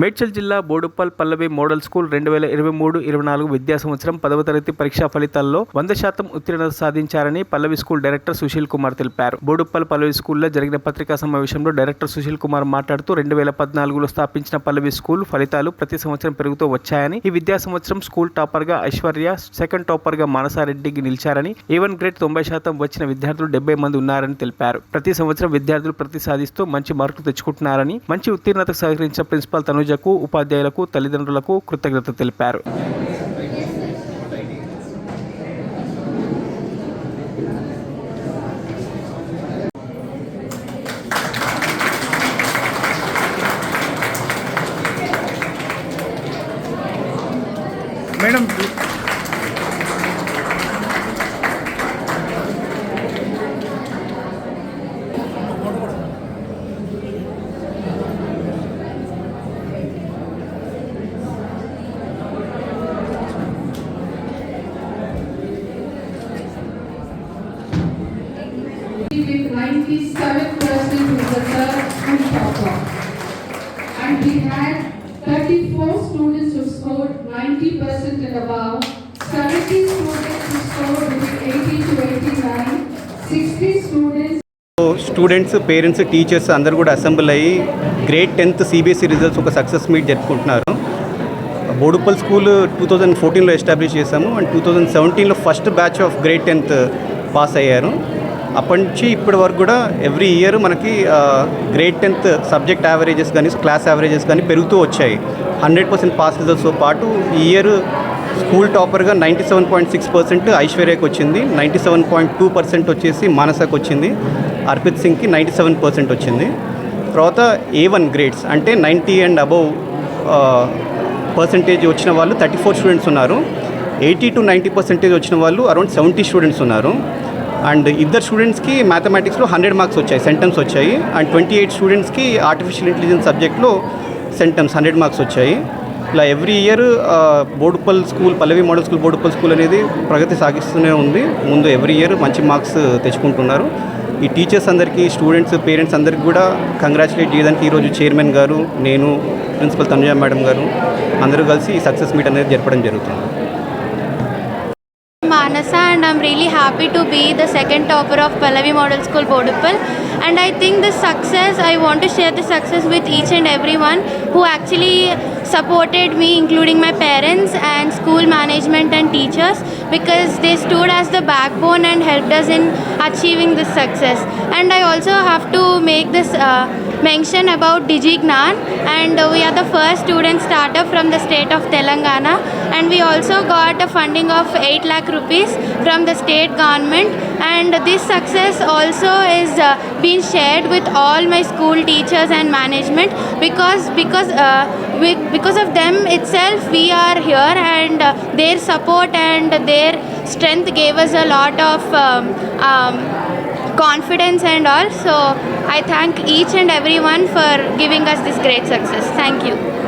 మేడ్చల్ జిల్లా బోడుప్పల్ పల్లవి model school రెండు వేల ఇరవై మూడు ఇరవై నాలుగు విద్యా సంవత్సరం పదవ తరగతి పరీక్షా ఫలితాల్లో వంద శాతం ఉత్తీర్ణత సాధించారని పల్లవి స్కూల్ డైరెక్టర్ సుశీల్ కుమార్ తెలిపారు. బోడుప్పల్ పల్లవి స్కూల్లో జరిగిన పత్రికా సమావేశంలో డైరెక్టర్ సుశీల్ కుమార్ మాట్లాడుతూ రెండు వేల పద్నాలుగులో స్థాపించిన పల్లవి స్కూల్ ఫలితాలు ప్రతి సంవత్సరం పెరుగుతూ వచ్చాయని ఈ విద్యా సంవత్సరం స్కూల్ టాపర్గా ఐశ్వర్య సెకండ్ టాపర్గా మానసారెడ్డికి నిలిచారని ఏవన్ గ్రేడ్ తొంభై శాతం వచ్చిన విద్యార్థులు డెబ్బై మంది ఉన్నారని తెలిపారు. ప్రతి సంవత్సరం విద్యార్థులు ప్రతి సాధిస్తూ మంచి మార్కులు తెచ్చుకుంటున్నారని మంచి ఉత్తీర్ణతకు సహకరించిన ప్రిన్సిపాల్ తనుజకు ఉపాధ్యాయులకు తల్లిదండ్రులకు కృతజ్ఞత తెలిపారు. Madam with 97 percent was the third school topper. And we had 34 students who scored 90 percent and above, 70 students who scored with 80 to 89, 60 students students parents teachers అందరూ కూడా అసెంబ్ల్ అయ్యి గ్రేడ్ టెన్త్ సిబిఎస్ఈ రిజల్ట్స్ ఒక success meet జరుపుకుంటున్నారు. Boduppal school two thousand ఫోర్టీన్లో establish చేశాము. And two thousand సెవెంటీన్లో first batch of grade tenth pass అయ్యారు. అప్పటి నుంచి ఇప్పటి వరకు కూడా ఎవ్రీ ఇయర్ మనకి గ్రేడ్ టెన్త్ సబ్జెక్ట్ యావరేజెస్ కానీ క్లాస్ యావరేజెస్ కానీ పెరుగుతూ వచ్చాయి. హండ్రెడ్ పర్సెంట్ పాస్ రిజల్ట్స్తో పాటు ఈ year school టాపర్గా ninety seven point six percent ఐశ్వర్యకు వచ్చింది. Ninety seven point two percent వచ్చేసి మానసకు వచ్చింది. అర్పిత్ సింగ్కి నైంటీ సెవెన్ పర్సెంట్ వచ్చింది. తర్వాత ఏ వన్ గ్రేడ్స్ అంటే నైంటీ అండ్ అబవ్ పర్సంటేజ్ వచ్చిన వాళ్ళు థర్టీ ఫోర్ స్టూడెంట్స్ ఉన్నారు. ఎయిటీ టు నైంటీ పర్సెంటేజ్ వచ్చిన వాళ్ళు అరౌండ్ సెవెంటీ స్టూడెంట్స్ ఉన్నారు. అండ్ ఇద్దరు స్టూడెంట్స్కి మ్యాథమెటిక్స్లో హండ్రెడ్ మార్క్స్ వచ్చాయి సెంటమ్స్ వచ్చాయి. అండ్ ట్వంటీ ఎయిట్ స్టూడెంట్స్కి ఆర్టిఫిషియల్ ఇంటెలిజెన్స్ సబ్జెక్ట్లో సెంటమ్స్ హండ్రెడ్ మార్క్స్ వచ్చాయి. ఇలా every year Boduppal school Pallavi model school Boduppal school అనేది ప్రగతి సాగిస్తూనే ఉంది. ముందు ఎవ్రీ ఇయర్ మంచి మార్క్స్ తెచ్చుకుంటున్నారు. ఈ టీచర్స్ అందరికీ స్టూడెంట్స్ పేరెంట్స్ అందరికీ కూడా కంగ్రాచులేట్ చేయడానికి ఈరోజు చైర్మన్ గారు నేను ప్రిన్సిపల్ తనుజ మేడం గారు అందరూ కలిసి ఈ సక్సెస్ మీట్ అనేది జరపడం జరుగుతుంది. Manasa and I'm really happy to be the second topper of Pallavi Model School Boduppal and I think the success I want to share the success with each and everyone who actually supported me including my parents and school management and teachers because they stood as the backbone and helped us in achieving this success. And I also have to make this uh, mention about DigiGnan and we are the first student startup from the state of Telangana and we also got a funding of 8 lakh rupees from the state government and this success also is uh, being shared with all my school teachers and management because because uh, we, because of them itself we are here and uh, their support and their strength gave us a lot of um, um, confidence and all. So I thank each and everyone for giving us this great success. Thank you.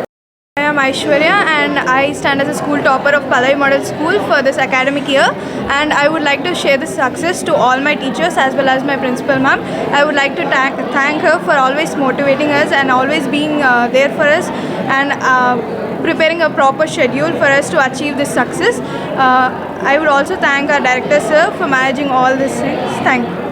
I am Aishwarya and I stand as a school topper of Palai Model School for this academic year and I would like to share this success to all my teachers as well as my principal ma'am. I would like to thank, thank her for always motivating us and always being uh, there for us and uh, preparing a proper schedule for us to achieve this success. Uh, I would also thank our director sir for managing all these things. Thank you.